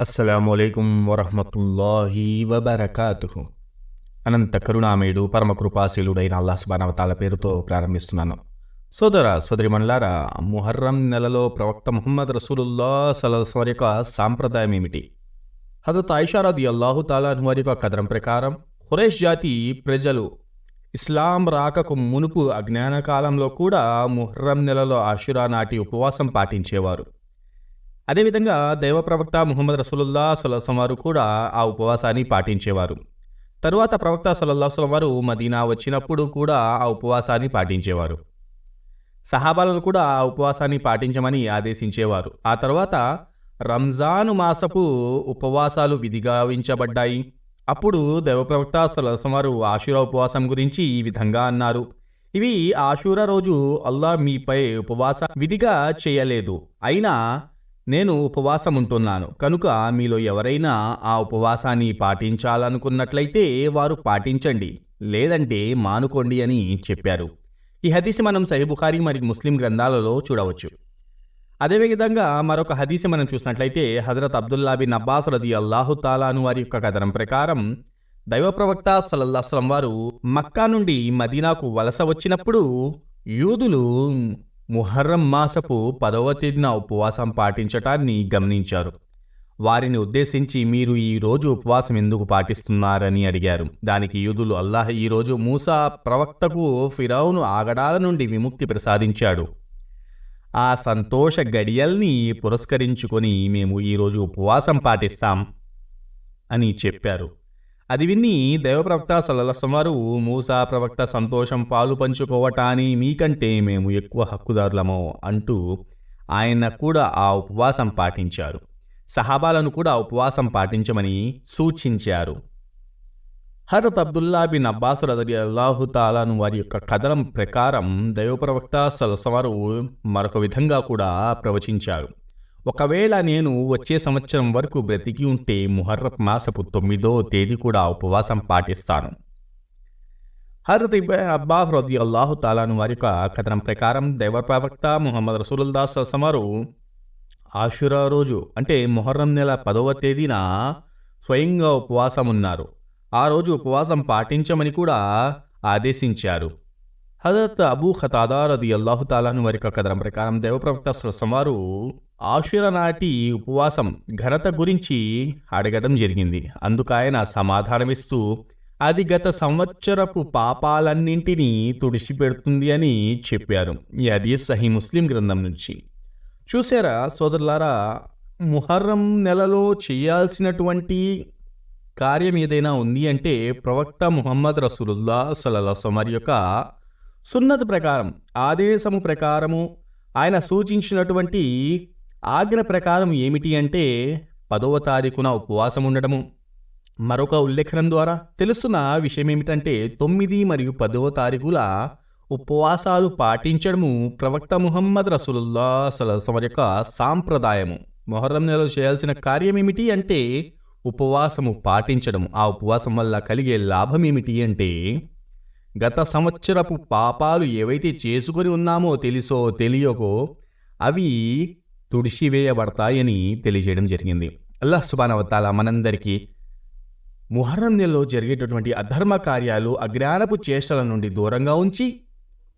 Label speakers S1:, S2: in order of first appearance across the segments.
S1: అస్సలాము అలైకుం వరహమతుల్లాహి వబరకాతుహు అనంత కరుణామయుడు పరమకృపాశీలుడైన అల్లా సుబానవతాల పేరుతో ప్రారంభిస్తున్నాను. సోదర సోదరిమణులారా ముహర్రం నెలలో ప్రవక్త ముహమ్మద్ రసూలుల్లా సలస్ వారి యొక్క సాంప్రదాయం ఏమిటి? హజరత్ ఐషారది అల్లాహు తాలాను వారి యొక్క కథనం ప్రకారం హురేష్ జాతి ప్రజలు ఇస్లాం రాకకు మునుపు అజ్ఞాన కాలంలో కూడా ముహర్రం నెలలో ఆషురా నాటి ఉపవాసం పాటించేవారు. అదేవిధంగా దైవప్రవక్త ముహమ్మద్ రసూలుల్లా సలహం వారు కూడా ఆ ఉపవాసాన్ని పాటించేవారు. తరువాత ప్రవక్త సల్లల్లాహం వారు మదీనా వచ్చినప్పుడు కూడా ఆ ఉపవాసాన్ని పాటించేవారు. సహాబాలను కూడా ఆ ఉపవాసాన్ని పాటించమని ఆదేశించేవారు. ఆ తర్వాత రంజాను మాసపు ఉపవాసాలు విధిగావించబడ్డాయి. అప్పుడు దైవప్రవక్త సలహం వారు ఆశురా ఉపవాసం గురించి ఈ విధంగా అన్నారు. ఇవి ఆశూరా రోజు అల్లా మీపై ఉపవాస విధిగా చేయలేదు. అయినా నేను ఉపవాసం ఉంటున్నాను కనుక మీలో ఎవరైనా ఆ ఉపవాసాన్ని పాటించాలనుకున్నట్లయితే వారు పాటించండి. లేదంటే మానుకోండి అని చెప్పారు. ఈ హదీసి మనం సహిబుఖారి మరియు ముస్లిం గ్రంథాలలో చూడవచ్చు. అదేవిధంగా మరొక హదీసి మనం చూసినట్లయితే హజరత్ అబ్దుల్లా బిన్ అబ్బాస్ రది అల్లాహు తాలాను వారి యొక్క కథనం ప్రకారం దైవ ప్రవక్త సలల్లాస్లం వారు మక్కా నుండి మదీనాకు వలస వచ్చినప్పుడు యూదులు ముహర్రం మాసపు పదవ తేదీన ఉపవాసం పాటించటాన్ని గమనించారు. వారిని ఉద్దేశించి మీరు ఈ రోజు ఉపవాసం ఎందుకు పాటిస్తున్నారని అడిగారు. దానికి యూదులు అల్లాహ్ ఈరోజు మూసా ప్రవక్తకు ఫిరౌను ఆగడాల నుండి విముక్తి ప్రసాదించాడు. ఆ సంతోష గడియల్ని పురస్కరించుకొని మేము ఈరోజు ఉపవాసం పాటిస్తాం అని చెప్పారు. అది విని దైవప్రవక్త సల్లల్లాహం వారు మూసా ప్రవక్త సంతోషం పాలు పంచుకోవటాని మీకంటే మేము ఎక్కువ హక్కుదారులమో అంటూ ఆయన కూడా ఆ ఉపవాసం పాటించారు. సహాబాలను కూడా ఉపవాసం పాటించమని సూచించారు. హరత్ అబ్దుల్లా బిన్ అబ్బాస్ రదరి అల్లాహు తాలాను వారి యొక్క కథనం ప్రకారం దైవప్రవక్త సలసవారు మరొక విధంగా కూడా ప్రవచించారు. ఒకవేళ నేను వచ్చే సంవత్సరం వరకు బ్రతికి ఉంటే ముహర్రఫ్ మాసపు తొమ్మిదో తేదీ కూడా ఉపవాసం పాటిస్తాను. హజరత్ అబ్బాహ్ రది అల్లాహు తాలాను వారి యొక్క కథనం ప్రకారం దైవ ప్రవక్త ముహమ్మద్ రసూలుల్దాస్ సమారు ఆషురా రోజు అంటే మొహర్రం నెల పదవ తేదీన స్వయంగా ఉపవాసం ఉన్నారు ఆ రోజు ఉపవాసం పాటించమని కూడా ఆదేశించారు. హజరత్ అబూ ఖతాదారది అల్లాహు తాలాను వారి యొక్క కథనం ప్రకారం దేవప్రవక్త వారు ఆశుర నాటి ఉపవాసం ఘనత గురించి అడగడం జరిగింది. అందుకు ఆయన సమాధానమిస్తూ అది గత సంవత్సరపు పాపాలన్నింటినీ తుడిచిపెడుతుంది అని చెప్పారు. ఈ అది సహీ ముస్లిం గ్రంథం నుంచి. చూసారా సోదరులారా ముహర్రం నెలలో చేయాల్సినటువంటి కార్యం ఏదైనా ఉంది అంటే ప్రవక్త ముహమ్మద్ రసూలుల్లా సలహం వారి యొక్క సున్నత ప్రకారం ఆదేశము ప్రకారము ఆయన సూచించినటువంటి ఆజ్ఞ ప్రకారం ఏమిటి అంటే పదవ తారీఖున ఉపవాసం ఉండడము. మరొక ఉల్లేఖనం ద్వారా తెలుస్తున్న విషయం ఏమిటంటే తొమ్మిది మరియు పదవ తారీఖుల ఉపవాసాలు పాటించడము ప్రవక్త ముహమ్మద్ రసూలుల్లా సలసం యొక్క సాంప్రదాయము. మొహర్రం నెలలో చేయాల్సిన కార్యం ఏమిటి అంటే ఉపవాసము పాటించడం ఆ ఉపవాసం వల్ల కలిగే లాభం ఏమిటి అంటే గత సంవత్సరపు పాపాలు ఏవైతే చేసుకొని ఉన్నామో తెలుసో తెలియకో అవి తుడిచివేయబడతాయని తెలియజేయడం జరిగింది. అల్లాహ్ సుబానవతాల మనందరికీ ముహర్రం నెలలో జరిగేటటువంటి అధర్మ కార్యాలు అజ్ఞానపు చేష్టల నుండి దూరంగా ఉంచి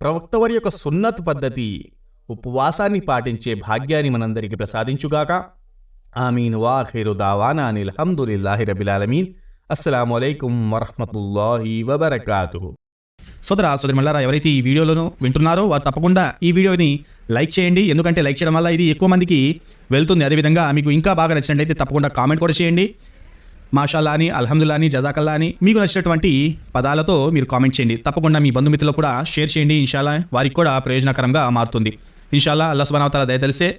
S1: ప్రవక్త వారి యొక్క సున్నత్ పద్ధతి ఉపవాసాన్ని పాటించే భాగ్యాన్ని మనందరికీ ప్రసాదించుగాక. ఆమీన్. వాఖిరు దావానా అనిల్ హమ్దులిల్లాహి రబిలాలమీన్ అస్సలం అయికం వరహమతుల్లాహి వబర్కాతు సోదర సోదరి మళ్ళారా ఎవరైతే ఈ వీడియోలను వింటున్నారో వారు తప్పకుండా ఈ వీడియోని లైక్ చేయండి. ఎందుకంటే లైక్ చేయడం వల్ల ఇది ఎక్కువ మందికి వెళ్తుంది. అదేవిధంగా మీకు ఇంకా బాగా నచ్చినట్టయితే తప్పకుండా కామెంట్ కూడా చేయండి. మాషాల్లా అని అల్హమ్దుల్లా అని జజాకల్లా అని మీకు నచ్చినటువంటి పదాలతో మీరు కామెంట్ చేయండి. తప్పకుండా మీ బంధుమిత్రులు కూడా షేర్ చేయండి. ఇన్షాల్లా వారికి కూడా ప్రయోజనకరంగా మారుతుంది. ఇన్షాల్లా అల్లా సుబానవతాల దయ తెలిసే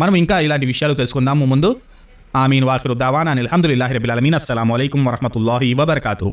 S1: మనం ఇంకా ఇలాంటి విషయాలు తెలుసుకుందాము ముందు. ఆమీన్. వాకిరు దావానా అల్హమ్దుల్లాహి రబిల్ అలమీన్ అస్సలం అయికం వరహమతుల్లాహి వబర్కాతు